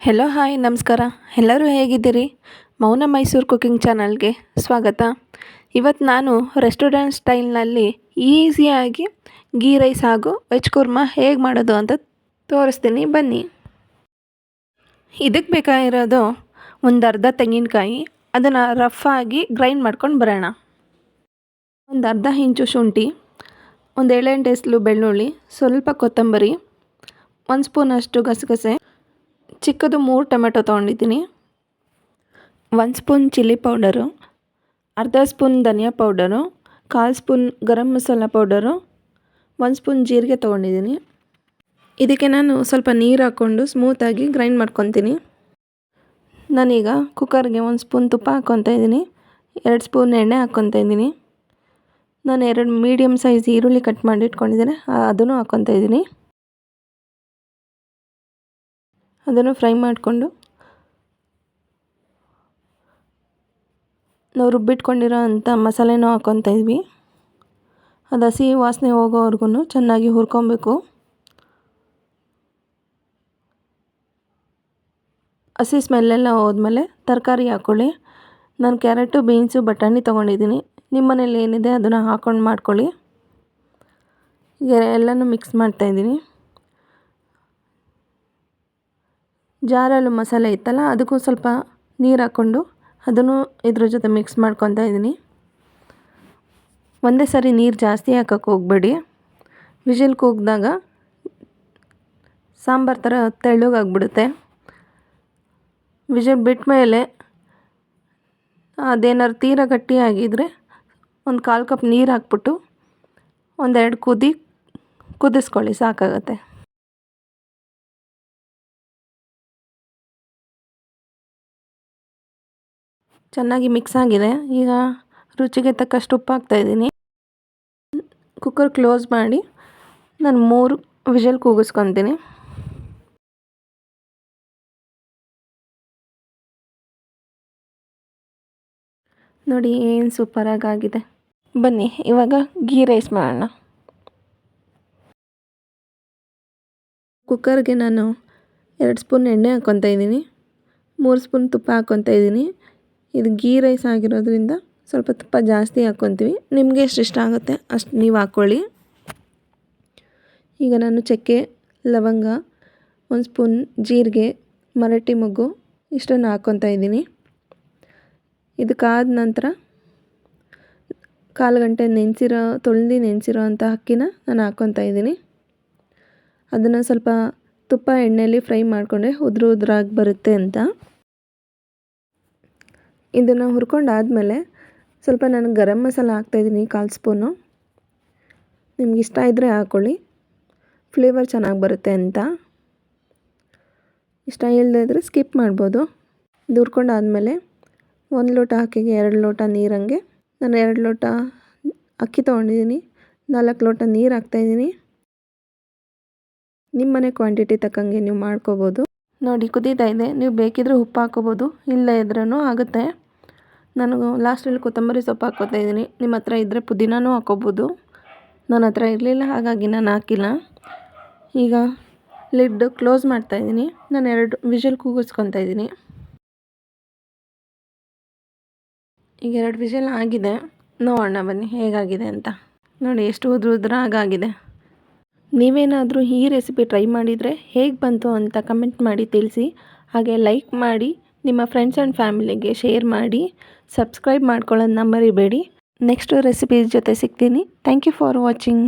Hello hi ನಮಸ್ಕಾರ. ಎಲ್ಲರೂ ಹೇಗಿದ್ದೀರಿ? ಮೌನ ಮೈಸೂರು ಕುಕಿಂಗ್ ಚಾನಲ್ಗೆ ಸ್ವಾಗತ. ಇವತ್ತು ನಾನು ರೆಸ್ಟೋರೆಂಟ್ ಸ್ಟೈಲ್ನಲ್ಲಿ ಈಸಿಯಾಗಿ ಗೀ ರೈಸ್ ಹಾಗೂ ವೆಜ್ ಕುರ್ಮಾ ಹೇಗೆ ಮಾಡೋದು ಅಂತ ತೋರಿಸ್ತೀನಿ. ಬನ್ನಿ. ಇದಕ್ಕೆ ಬೇಕಾಗಿರೋದು ಒಂದು ಅರ್ಧ ತೆಂಗಿನಕಾಯಿ, ಅದನ್ನು ಆಗಿ ಗ್ರೈಂಡ್ ಮಾಡ್ಕೊಂಡು ಬರೋಣ. ಒಂದು ಅರ್ಧ ಇಂಚು ಶುಂಠಿ, ಒಂದು ಏಳೆಂಟು ಎಸ್ಲು ಬೆಳ್ಳುಳ್ಳಿ, ಸ್ವಲ್ಪ ಕೊತ್ತಂಬರಿ, ಒಂದು ಸ್ಪೂನಷ್ಟು ಗಸಗಸೆ ಚಿಕ್ಕದು ಮೂರು ಟೊಮೆಟೊ ತೊಗೊಂಡಿದ್ದೀನಿ. ಒಂದು ಸ್ಪೂನ್ ಚಿಲ್ಲಿ ಪೌಡರು ಅರ್ಧ ಸ್ಪೂನ್ ಧನಿಯಾ ಪೌಡರು ಕಾಲು ಸ್ಪೂನ್ ಗರಂ ಮಸಾಲ ಪೌಡರು ಒಂದು ಸ್ಪೂನ್ ಜೀರಿಗೆ ತೊಗೊಂಡಿದ್ದೀನಿ. ಇದಕ್ಕೆ ನಾನು ಸ್ವಲ್ಪ ನೀರು ಹಾಕ್ಕೊಂಡು ಸ್ಮೂತಾಗಿ ಗ್ರೈಂಡ್ ಮಾಡ್ಕೊತೀನಿ. ನಾನೀಗ ಕುಕ್ಕರ್ಗೆ ಒಂದು ಸ್ಪೂನ್ ತುಪ್ಪ ಹಾಕ್ಕೊತಾ ಇದ್ದೀನಿ. ಎರಡು ಸ್ಪೂನ್ ಎಣ್ಣೆ ಹಾಕ್ಕೊತಾ ಇದ್ದೀನಿ. ನಾನು ಎರಡು ಮೀಡಿಯಮ್ ಸೈಜ್ ಈರುಳ್ಳಿ ಕಟ್ ಮಾಡಿ ಇಟ್ಕೊಂಡಿದ್ದೀನಿ, ಅದನ್ನು ಹಾಕ್ಕೊತಾ ಇದ್ದೀನಿ. ಅದನ್ನು ಫ್ರೈ ಮಾಡಿಕೊಂಡು ನಾವು ರುಬ್ಬಿಟ್ಕೊಂಡಿರೋ ಅಂಥ ಮಸಾಲೆನೂ ಹಾಕ್ಕೊತ ಇದ್ವಿ. ಅದು ಹಸಿ ವಾಸನೆ ಹೋಗೋವರೆಗೂ ಚೆನ್ನಾಗಿ ಹುರ್ಕೊಬೇಕು. ಹಸಿ ಸ್ಮೆಲ್ಲೆಲ್ಲ ಹೋದ್ಮೇಲೆ ತರಕಾರಿ ಹಾಕ್ಕೊಳ್ಳಿ ನಾನು ಕ್ಯಾರೆಟು, ಬೀನ್ಸು, ಬಟಾಣಿ ತೊಗೊಂಡಿದ್ದೀನಿ. ನಿಮ್ಮ ಮನೇಲಿ ಏನಿದೆ ಅದನ್ನು ಹಾಕ್ಕೊಂಡು ಮಾಡ್ಕೊಳ್ಳಿ. ಎಲ್ಲನೂ ಮಿಕ್ಸ್ ಮಾಡ್ತಾಯಿದ್ದೀನಿ ಜಾರಲ್ಲೂ ಮಸಾಲೆ ಇತ್ತಲ್ಲ, ಅದಕ್ಕೂ ಸ್ವಲ್ಪ ನೀರು ಹಾಕ್ಕೊಂಡು ಅದನ್ನು ಇದ್ರ ಜೊತೆ ಮಿಕ್ಸ್ ಮಾಡ್ಕೊತಾ ಇದ್ದೀನಿ. ಒಂದೇ ಸಾರಿ ನೀರು ಜಾಸ್ತಿ ಹಾಕಕ್ಕೆ ಹೋಗಬೇಡಿ. ವಿಜಿಲ್ ಕೂಗಿದಾಗ ಸಾಂಬಾರು ಥರ ತೆಳ್ಳಗಾಗ್ಬಿಡುತ್ತೆ. ವಿಜಿಲ್ ಬಿಟ್ಟ ಮೇಲೆ ಅದೇನಾದ್ರು ತೀರ ಗಟ್ಟಿಯಾಗಿದ್ದರೆ ಒಂದು ಕಾಲು ಕಪ್ ನೀರು ಹಾಕ್ಬಿಟ್ಟು ಒಂದೆರಡು ಕುದಿ ಕುದಿಸ್ಕೊಳ್ಳಿ, ಸಾಕಾಗತ್ತೆ. ಚೆನ್ನಾಗಿ ಮಿಕ್ಸ್ ಆಗಿದೆ. ಈಗ ರುಚಿಗೆ ತಕ್ಕಷ್ಟು ಉಪ್ಪು ಹಾಕ್ತಾಯಿದ್ದೀನಿ ಕುಕ್ಕರ್ ಕ್ಲೋಸ್ ಮಾಡಿ ನಾನು ಮೂರು ವಿಷಲ್ ಕೂಗಿಸ್ಕೊತೀನಿ. ನೋಡಿ ಏನು ಸೂಪರಾಗಿ ಆಗಿದೆ ಬನ್ನಿ, ಇವಾಗ ಗೀ ರೈಸ್ ಮಾಡೋಣ. ಕುಕ್ಕರ್ಗೆ ನಾನು ಎರಡು ಸ್ಪೂನ್ ಎಣ್ಣೆ ಹಾಕ್ಕೊತಾ ಇದ್ದೀನಿ. ಮೂರು ಸ್ಪೂನ್ ತುಪ್ಪ ಹಾಕ್ಕೊತಾ ಇದ್ದೀನಿ. ಇದು ಗೀ ರೈಸ್ ಆಗಿರೋದ್ರಿಂದ ಸ್ವಲ್ಪ ತುಪ್ಪ ಜಾಸ್ತಿ ಹಾಕ್ಕೊತೀವಿ. ನಿಮಗೆ ಎಷ್ಟು ಇಷ್ಟ ಆಗುತ್ತೆ ಅಷ್ಟು ನೀವು ಹಾಕ್ಕೊಳ್ಳಿ ಈಗ ನಾನು ಚಕ್ಕೆ, ಲವಂಗ, ಒಂದು ಸ್ಪೂನ್ ಜೀರಿಗೆ, ಮರಟಿ ಮೊಗ್ಗು ಇಷ್ಟನ್ನು ಹಾಕ್ಕೊತಾ ಇದ್ದೀನಿ. ಇದಕ್ಕಾದ ನಂತರ ಕಾಲು ಗಂಟೆ ನೆನೆಸಿರೋ, ತೊಳೆದು ನೆನೆಸಿರೋ ಅಂಥ ಅಕ್ಕಿನ ನಾನು ಹಾಕ್ಕೊತಾ ಇದ್ದೀನಿ. ಅದನ್ನು ಸ್ವಲ್ಪ ತುಪ್ಪ ಎಣ್ಣೆಯಲ್ಲಿ ಫ್ರೈ ಮಾಡಿಕೊಂಡ್ರೆ ಉದುರು ಉದುರಾಗಿ ಬರುತ್ತೆ ಅಂತ. ಇದನ್ನು ಹುರ್ಕೊಂಡಾದಮೇಲೆ ಸ್ವಲ್ಪ ನಾನು ಗರಂ ಮಸಾಲ ಹಾಕ್ತಾಯಿದ್ದೀನಿ ಕಾಲು ಸ್ಪೂನು. ನಿಮ್ಗೆ ಇಷ್ಟ ಇದ್ದರೆ ಹಾಕ್ಕೊಳ್ಳಿ ಫ್ಲೇವರ್ ಚೆನ್ನಾಗಿ ಬರುತ್ತೆ ಅಂತ. ಇಷ್ಟ ಇಲ್ಲದೆ ಇದ್ದರೆ ಸ್ಕಿಪ್ ಮಾಡ್ಬೋದು. ಇದು ಹುರ್ಕೊಂಡಾದಮೇಲೆ ಒಂದು ಲೋಟ ಅಕ್ಕಿಗೆ ಎರಡು ಲೋಟ ನೀರಂಗೆ. ನಾನು ಎರಡು ಲೋಟ ಅಕ್ಕಿ ತೊಗೊಂಡಿದ್ದೀನಿ. ನಾಲ್ಕು ಲೋಟ ನೀರು ಹಾಕ್ತಾಯಿದ್ದೀನಿ. ನಿಮ್ಮ ಮನೆ ಕ್ವಾಂಟಿಟಿ ತಕ್ಕಂಗೆ ನೀವು ಮಾಡ್ಕೋಬೋದು. ನೋಡಿ ಕುದೀತಾ ಇದೆ. ನೀವು ಬೇಕಿದ್ರೆ ಉಪ್ಪು ಹಾಕೋಬೋದು ಇಲ್ಲ ಇದ್ರೂ ಆಗುತ್ತೆ. ನಾನು ಲಾಸ್ಟಲ್ಲಿ ಕೊತ್ತಂಬರಿ ಸೊಪ್ಪು ಹಾಕ್ಕೋತಾ ಇದ್ದೀನಿ. ನಿಮ್ಮ ಹತ್ರ ಇದ್ದರೆ ಪುದೀನನೂ ಹಾಕ್ಕೋಬೋದು. ನನ್ನ ಹತ್ರ ಇರಲಿಲ್ಲ, ಹಾಗಾಗಿ ನಾನು ಹಾಕಿಲ್ಲ. ಈಗ ಲಿಡ್ ಕ್ಲೋಸ್ ಮಾಡ್ತಾಯಿದ್ದೀನಿ ನಾನು ಎರಡು ವಿಷಲ್ ಕೂಗಿಸ್ಕೊತಾ ಇದ್ದೀನಿ. ಈಗ ಎರಡು ವಿಷಲ್ ಆಗಿದೆ. ನೋಡೋಣ ಬನ್ನಿ ಹೇಗಾಗಿದೆ ಅಂತ. ನೋಡಿ, ಎಷ್ಟು ಉದ್ರ ಆಗಾಗಿದೆ ನೀವೇನಾದರೂ ಈ ರೆಸಿಪಿ ಟ್ರೈ ಮಾಡಿದರೆ ಹೇಗೆ ಬಂತು ಅಂತ ಕಮೆಂಟ್ ಮಾಡಿ ತಿಳಿಸಿ. ಹಾಗೆ ಲೈಕ್ ಮಾಡಿ ನಿಮ್ಮ ಫ್ರೆಂಡ್ಸ್ ಆ್ಯಂಡ್ ಫ್ಯಾಮಿಲಿಗೆ ಶೇರ್ ಮಾಡಿ ಸಬ್ಸ್ಕ್ರೈಬ್ ಮಾಡ್ಕೊಳ್ಳೋದನ್ನ ಮರಿಬೇಡಿ. ನೆಕ್ಸ್ಟ್ ರೆಸಿಪೀಸ್ ಜೊತೆ ಸಿಗ್ತೀನಿ. Thank you for watching